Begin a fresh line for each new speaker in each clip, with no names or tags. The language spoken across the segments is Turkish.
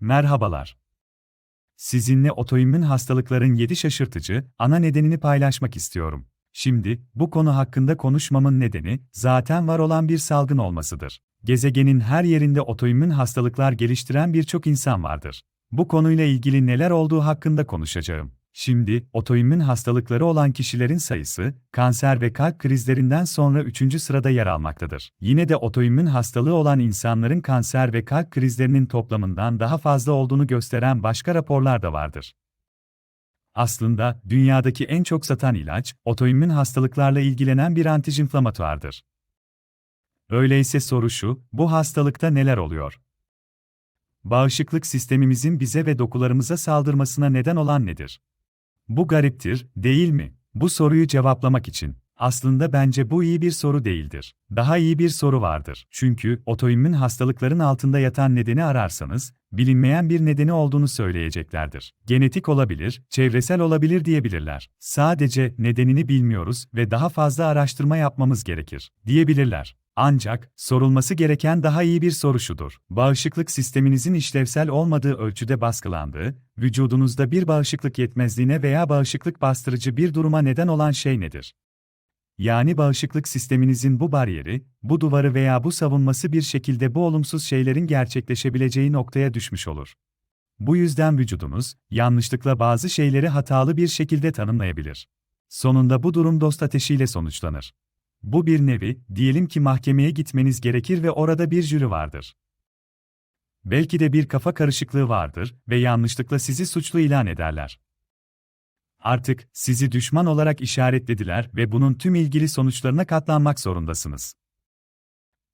Merhabalar. Sizinle otoimmün hastalıkların 7 şaşırtıcı ana nedenini paylaşmak istiyorum. Şimdi, bu konu hakkında konuşmamın nedeni, zaten var olan bir salgın olmasıdır. Gezegenin her yerinde otoimmün hastalıklar geliştiren birçok insan vardır. Bu konuyla ilgili neler olduğu hakkında konuşacağım. Şimdi, otoimmün hastalıkları olan kişilerin sayısı, kanser ve kalp krizlerinden sonra 3. sırada yer almaktadır. Yine de otoimmün hastalığı olan insanların kanser ve kalp krizlerinin toplamından daha fazla olduğunu gösteren başka raporlar da vardır. Aslında, dünyadaki en çok satan ilaç, otoimmün hastalıklarla ilgilenen bir antijinflamatuardır. Öyleyse soru şu, bu hastalıkta neler oluyor? Bağışıklık sistemimizin bize ve dokularımıza saldırmasına neden olan nedir? Bu gariptir, değil mi? Bu soruyu cevaplamak için. Aslında bence bu iyi bir soru değildir. Daha iyi bir soru vardır. Çünkü otoimmün hastalıkların altında yatan nedeni ararsanız, bilinmeyen bir nedeni olduğunu söyleyeceklerdir. Genetik olabilir, çevresel olabilir diyebilirler. Sadece nedenini bilmiyoruz ve daha fazla araştırma yapmamız gerekir diyebilirler. Ancak, sorulması gereken daha iyi bir soru şudur. Bağışıklık sisteminizin işlevsel olmadığı ölçüde baskılandığı, vücudunuzda bir bağışıklık yetmezliğine veya bağışıklık bastırıcı bir duruma neden olan şey nedir? Yani bağışıklık sisteminizin bu bariyeri, bu duvarı veya bu savunması bir şekilde bu olumsuz şeylerin gerçekleşebileceği noktaya düşmüş olur. Bu yüzden vücudunuz, yanlışlıkla bazı şeyleri hatalı bir şekilde tanımlayabilir. Sonunda bu durum dost ateşiyle sonuçlanır. Bu bir nevi, diyelim ki mahkemeye gitmeniz gerekir ve orada bir jüri vardır. Belki de bir kafa karışıklığı vardır ve yanlışlıkla sizi suçlu ilan ederler. Artık sizi düşman olarak işaretlediler ve bunun tüm ilgili sonuçlarına katlanmak zorundasınız.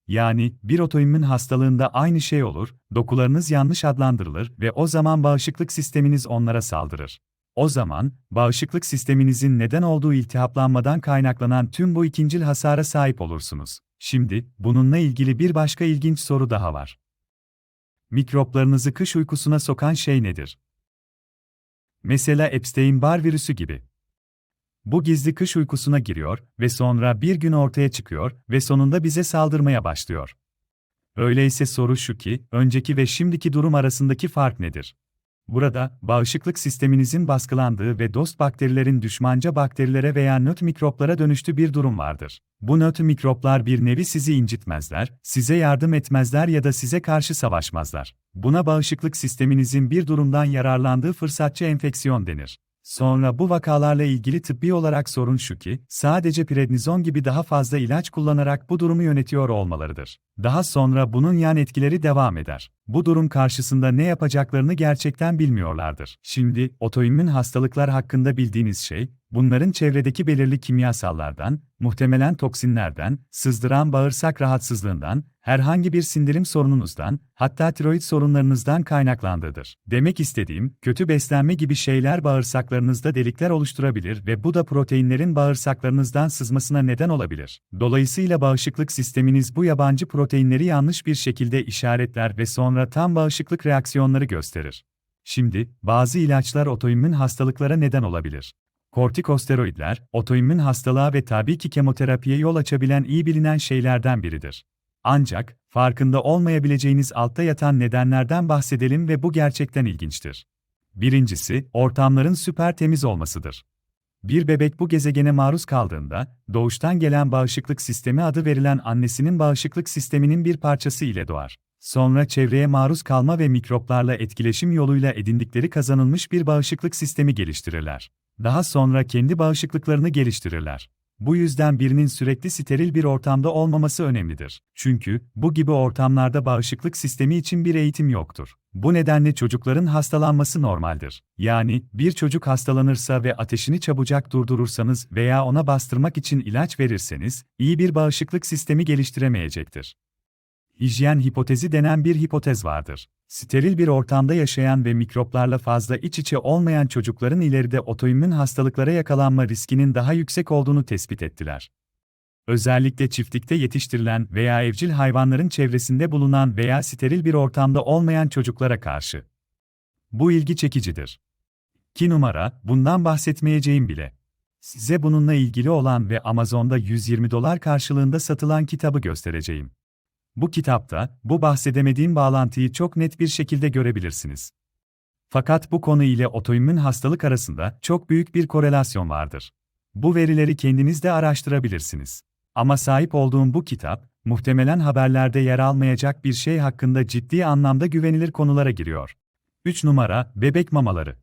Yani bir otoimmün hastalığında aynı şey olur, dokularınız yanlış adlandırılır ve o zaman bağışıklık sisteminiz onlara saldırır. O zaman, bağışıklık sisteminizin neden olduğu iltihaplanmadan kaynaklanan tüm bu ikincil hasara sahip olursunuz. Şimdi, bununla ilgili bir başka ilginç soru daha var. Mikroplarınızı kış uykusuna sokan şey nedir? Mesela Epstein-Barr virüsü gibi. Bu gizli kış uykusuna giriyor ve sonra bir gün ortaya çıkıyor ve sonunda bize saldırmaya başlıyor. Öyleyse soru şu ki, önceki ve şimdiki durum arasındaki fark nedir? Burada, bağışıklık sisteminizin baskılandığı ve dost bakterilerin düşmanca bakterilere veya nöt mikroplara dönüştüğü bir durum vardır. Bu nöt mikroplar bir nevi sizi incitmezler, size yardım etmezler ya da size karşı savaşmazlar. Buna bağışıklık sisteminizin bir durumdan yararlandığı fırsatçı enfeksiyon denir. Sonra bu vakalarla ilgili tıbbi olarak sorun şu ki, sadece prednizon gibi daha fazla ilaç kullanarak bu durumu yönetiyor olmalarıdır. Daha sonra bunun yan etkileri devam eder. Bu durum karşısında ne yapacaklarını gerçekten bilmiyorlardır. Şimdi, otoimmün hastalıklar hakkında bildiğiniz şey, bunların çevredeki belirli kimyasallardan, muhtemelen toksinlerden, sızdıran bağırsak rahatsızlığından, herhangi bir sindirim sorununuzdan, hatta tiroid sorunlarınızdan kaynaklandığıdır. Demek istediğim, kötü beslenme gibi şeyler bağırsaklarınızda delikler oluşturabilir ve bu da proteinlerin bağırsaklarınızdan sızmasına neden olabilir. Dolayısıyla bağışıklık sisteminiz bu yabancı proteinleri yanlış bir şekilde işaretler ve sonra tam bağışıklık reaksiyonları gösterir. Şimdi, bazı ilaçlar otoimmün hastalıklara neden olabilir. Kortikosteroidler, otoimmün hastalığa ve tabii ki kemoterapiye yol açabilen iyi bilinen şeylerden biridir. Ancak, farkında olmayabileceğiniz altta yatan nedenlerden bahsedelim ve bu gerçekten ilginçtir. Birincisi, ortamların süper temiz olmasıdır. Bir bebek bu gezegene maruz kaldığında, doğuştan gelen bağışıklık sistemi adı verilen annesinin bağışıklık sisteminin bir parçası ile doğar. Sonra çevreye maruz kalma ve mikroplarla etkileşim yoluyla edindikleri kazanılmış bir bağışıklık sistemi geliştirirler. Daha sonra kendi bağışıklıklarını geliştirirler. Bu yüzden birinin sürekli steril bir ortamda olmaması önemlidir. Çünkü bu gibi ortamlarda bağışıklık sistemi için bir eğitim yoktur. Bu nedenle çocukların hastalanması normaldir. Yani bir çocuk hastalanırsa ve ateşini çabucak durdurursanız veya ona bastırmak için ilaç verirseniz, iyi bir bağışıklık sistemi geliştiremeyecektir. Hijyen hipotezi denen bir hipotez vardır. Steril bir ortamda yaşayan ve mikroplarla fazla iç içe olmayan çocukların ileride otoimmün hastalıklara yakalanma riskinin daha yüksek olduğunu tespit ettiler. Özellikle çiftlikte yetiştirilen veya evcil hayvanların çevresinde bulunan veya steril bir ortamda olmayan çocuklara karşı. Bu ilgi çekicidir. 2 numara, bundan bahsetmeyeceğim bile. Size bununla ilgili olan ve Amazon'da 120 dolar karşılığında satılan kitabı göstereceğim. Bu kitapta, bu bahsedemediğim bağlantıyı çok net bir şekilde görebilirsiniz. Fakat bu konu ile otoimmün hastalık arasında çok büyük bir korelasyon vardır. Bu verileri kendiniz de araştırabilirsiniz. Ama sahip olduğum bu kitap, muhtemelen haberlerde yer almayacak bir şey hakkında ciddi anlamda güvenilir konulara giriyor. 3 numara, bebek mamaları.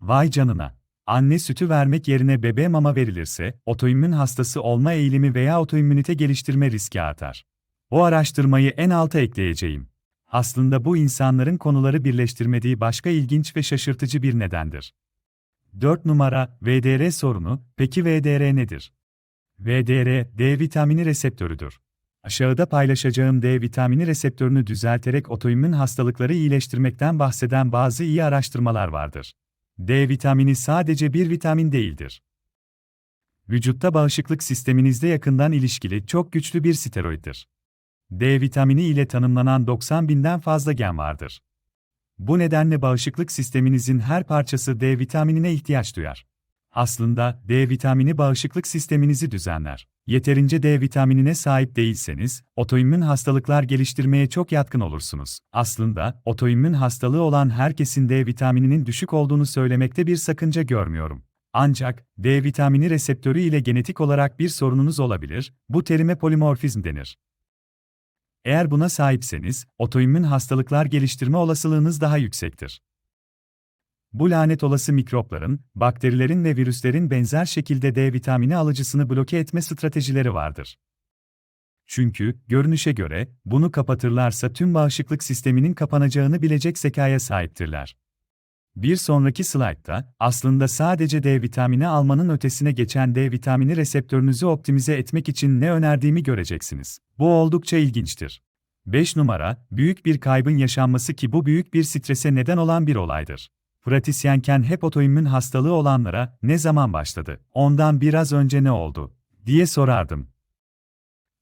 Vay canına! Anne sütü vermek yerine bebeğe mama verilirse, otoimmün hastası olma eğilimi veya otoimmünite geliştirme riski artar. O araştırmayı en alta ekleyeceğim. Aslında bu insanların konuları birleştirmediği başka ilginç ve şaşırtıcı bir nedendir. 4 numara, VDR sorunu, peki VDR nedir? VDR, D vitamini reseptörüdür. Aşağıda paylaşacağım D vitamini reseptörünü düzelterek otoimmün hastalıkları iyileştirmekten bahseden bazı iyi araştırmalar vardır. D vitamini sadece bir vitamin değildir. Vücutta bağışıklık sisteminizde yakından ilişkili çok güçlü bir steroiddir. D vitamini ile tanımlanan 90 binden fazla gen vardır. Bu nedenle bağışıklık sisteminizin her parçası D vitaminine ihtiyaç duyar. Aslında D vitamini bağışıklık sisteminizi düzenler. Yeterince D vitaminine sahip değilseniz, otoimmün hastalıklar geliştirmeye çok yatkın olursunuz. Aslında, otoimmün hastalığı olan herkesin D vitamininin düşük olduğunu söylemekte bir sakınca görmüyorum. Ancak, D vitamini reseptörü ile genetik olarak bir sorununuz olabilir, bu terime polimorfizm denir. Eğer buna sahipseniz, otoimmün hastalıklar geliştirme olasılığınız daha yüksektir. Bu lanet olası mikropların, bakterilerin ve virüslerin benzer şekilde D vitamini alıcısını bloke etme stratejileri vardır. Çünkü, görünüşe göre, bunu kapatırlarsa tüm bağışıklık sisteminin kapanacağını bilecek zekaya sahiptirler. Bir sonraki slaytta, aslında sadece D vitamini almanın ötesine geçen D vitamini reseptörünüzü optimize etmek için ne önerdiğimi göreceksiniz. Bu oldukça ilginçtir. 5 numara, büyük bir kaybın yaşanması ki bu büyük bir strese neden olan bir olaydır. Pratisyenken hep otoimmün hastalığı olanlara ne zaman başladı, ondan biraz önce ne oldu diye sorardım.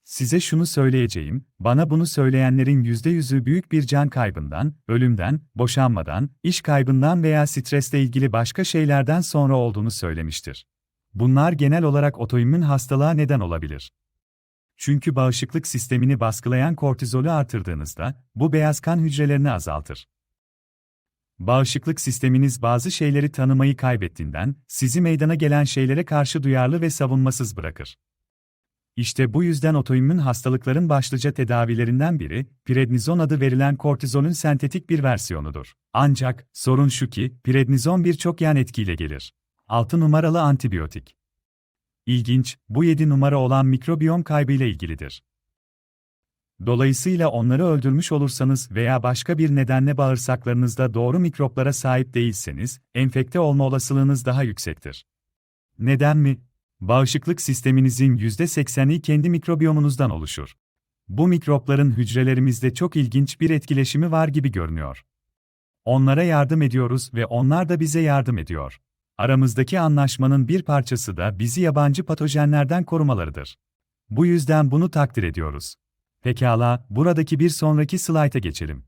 Size şunu söyleyeceğim, bana bunu söyleyenlerin %100'ü büyük bir can kaybından, ölümden, boşanmadan, iş kaybından veya stresle ilgili başka şeylerden sonra olduğunu söylemiştir. Bunlar genel olarak otoimmün hastalığa neden olabilir. Çünkü bağışıklık sistemini baskılayan kortizolü artırdığınızda, bu beyaz kan hücrelerini azaltır. Bağışıklık sisteminiz bazı şeyleri tanımayı kaybettiğinden, sizi meydana gelen şeylere karşı duyarlı ve savunmasız bırakır. İşte bu yüzden otoimmün hastalıkların başlıca tedavilerinden biri, prednizon adı verilen kortizonun sentetik bir versiyonudur. Ancak, sorun şu ki, prednizon birçok yan etkiyle gelir. 6 numaralı antibiyotik. İlginç, bu 7 numara olan mikrobiyom kaybıyla ilgilidir. Dolayısıyla onları öldürmüş olursanız veya başka bir nedenle bağırsaklarınızda doğru mikroplara sahip değilseniz, enfekte olma olasılığınız daha yüksektir. Neden mi? Bağışıklık sisteminizin %80'i kendi mikrobiyomunuzdan oluşur. Bu mikropların hücrelerimizde çok ilginç bir etkileşimi var gibi görünüyor. Onlara yardım ediyoruz ve onlar da bize yardım ediyor. Aramızdaki anlaşmanın bir parçası da bizi yabancı patojenlerden korumalarıdır. Bu yüzden bunu takdir ediyoruz. Pekala, buradaki bir sonraki slayta geçelim.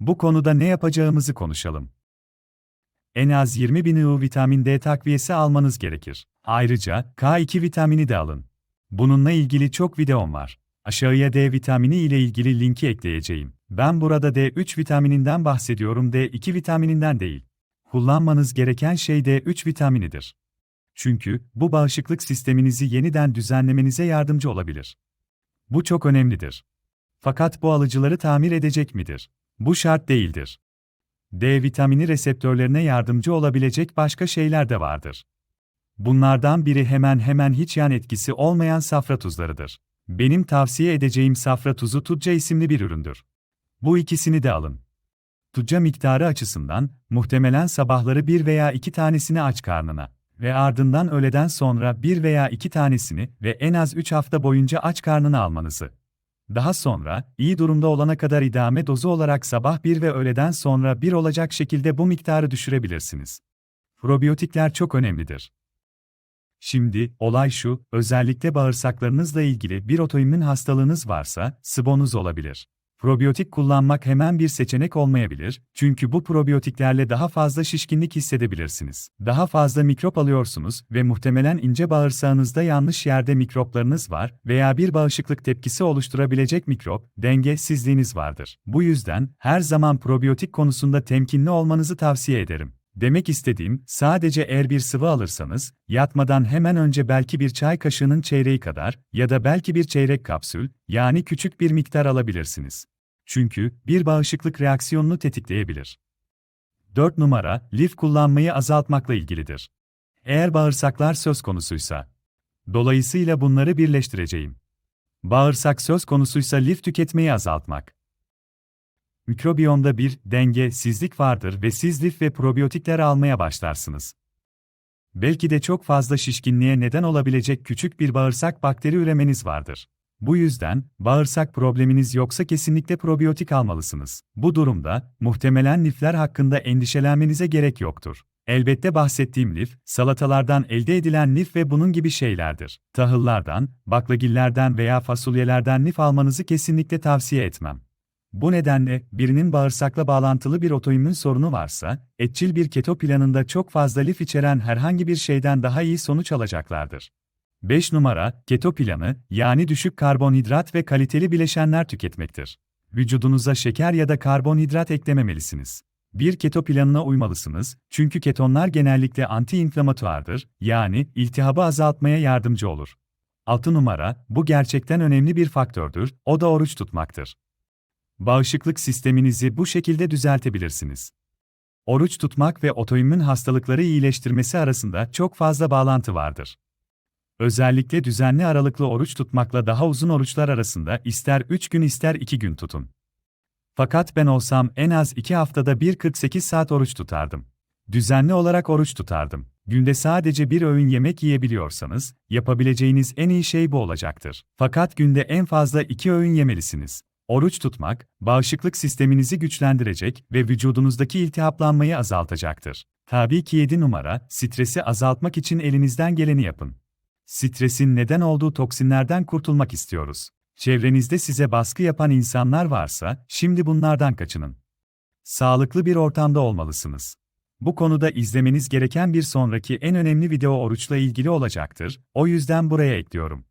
Bu konuda ne yapacağımızı konuşalım. En az 20 bin IU vitamin D takviyesi almanız gerekir. Ayrıca, K2 vitamini de alın. Bununla ilgili çok videom var. Aşağıya D vitamini ile ilgili linki ekleyeceğim. Ben burada D3 vitamininden bahsediyorum D2 vitamininden değil. Kullanmanız gereken şey D3 vitaminidir. Çünkü bu bağışıklık sisteminizi yeniden düzenlemenize yardımcı olabilir. Bu çok önemlidir. Fakat bu alıcıları tamir edecek midir? Bu şart değildir. D vitamini reseptörlerine yardımcı olabilecek başka şeyler de vardır. Bunlardan biri hemen hemen hiç yan etkisi olmayan safra tuzlarıdır. Benim tavsiye edeceğim safra tuzu Tutca isimli bir üründür. Bu ikisini de alın. Tutca miktarı açısından, muhtemelen sabahları bir veya iki tanesini aç karnına ve ardından öğleden sonra bir veya iki tanesini ve en az üç hafta boyunca aç karnına almanızı. Daha sonra, iyi durumda olana kadar idame dozu olarak sabah bir ve öğleden sonra bir olacak şekilde bu miktarı düşürebilirsiniz. Probiyotikler çok önemlidir. Şimdi, olay şu, özellikle bağırsaklarınızla ilgili bir otoimmün hastalığınız varsa, SIBO'nuz olabilir. Probiyotik kullanmak hemen bir seçenek olmayabilir, çünkü bu probiyotiklerle daha fazla şişkinlik hissedebilirsiniz. Daha fazla mikrop alıyorsunuz ve muhtemelen ince bağırsağınızda yanlış yerde mikroplarınız var veya bir bağışıklık tepkisi oluşturabilecek mikrop dengesizliğiniz vardır. Bu yüzden her zaman probiyotik konusunda temkinli olmanızı tavsiye ederim. Demek istediğim, sadece eğer bir sıvı alırsanız, yatmadan hemen önce belki bir çay kaşığının çeyreği kadar ya da belki bir çeyrek kapsül, yani küçük bir miktar alabilirsiniz. Çünkü bir bağışıklık reaksiyonunu tetikleyebilir. 4 numara, lif kullanmayı azaltmakla ilgilidir. Eğer bağırsaklar söz konusuysa. Dolayısıyla bunları birleştireceğim. Bağırsak söz konusuysa lif tüketmeyi azaltmak mikrobiyomda bir dengesizlik vardır ve siz lif ve probiyotikler almaya başlarsınız. Belki de çok fazla şişkinliğe neden olabilecek küçük bir bağırsak bakteri üremeniz vardır. Bu yüzden, bağırsak probleminiz yoksa kesinlikle probiyotik almalısınız. Bu durumda, muhtemelen lifler hakkında endişelenmenize gerek yoktur. Elbette bahsettiğim lif, salatalardan elde edilen lif ve bunun gibi şeylerdir. Tahıllardan, baklagillerden veya fasulyelerden lif almanızı kesinlikle tavsiye etmem. Bu nedenle, birinin bağırsakla bağlantılı bir otoimmün sorunu varsa, etçil bir keto planında çok fazla lif içeren herhangi bir şeyden daha iyi sonuç alacaklardır. 5 numara, keto planı, yani düşük karbonhidrat ve kaliteli bileşenler tüketmektir. Vücudunuza şeker ya da karbonhidrat eklememelisiniz. Bir keto planına uymalısınız, çünkü ketonlar genellikle anti-inflamatuardır, yani iltihabı azaltmaya yardımcı olur. 6 numara, bu gerçekten önemli bir faktördür, o da oruç tutmaktır. Bağışıklık sisteminizi bu şekilde düzeltebilirsiniz. Oruç tutmak ve otoimmün hastalıkları iyileştirmesi arasında çok fazla bağlantı vardır. Özellikle düzenli aralıklı oruç tutmakla daha uzun oruçlar arasında ister 3 gün ister 2 gün tutun. Fakat ben olsam en az 2 haftada bir 48 saat oruç tutardım. Düzenli olarak oruç tutardım. Günde sadece bir öğün yemek yiyebiliyorsanız, yapabileceğiniz en iyi şey bu olacaktır. Fakat günde en fazla iki öğün yemelisiniz. Oruç tutmak, bağışıklık sisteminizi güçlendirecek ve vücudunuzdaki iltihaplanmayı azaltacaktır. Tabii ki 7 numara, stresi azaltmak için elinizden geleni yapın. Stresin neden olduğu toksinlerden kurtulmak istiyoruz. Çevrenizde size baskı yapan insanlar varsa, şimdi bunlardan kaçının. Sağlıklı bir ortamda olmalısınız. Bu konuda izlemeniz gereken bir sonraki en önemli video oruçla ilgili olacaktır, o yüzden buraya ekliyorum.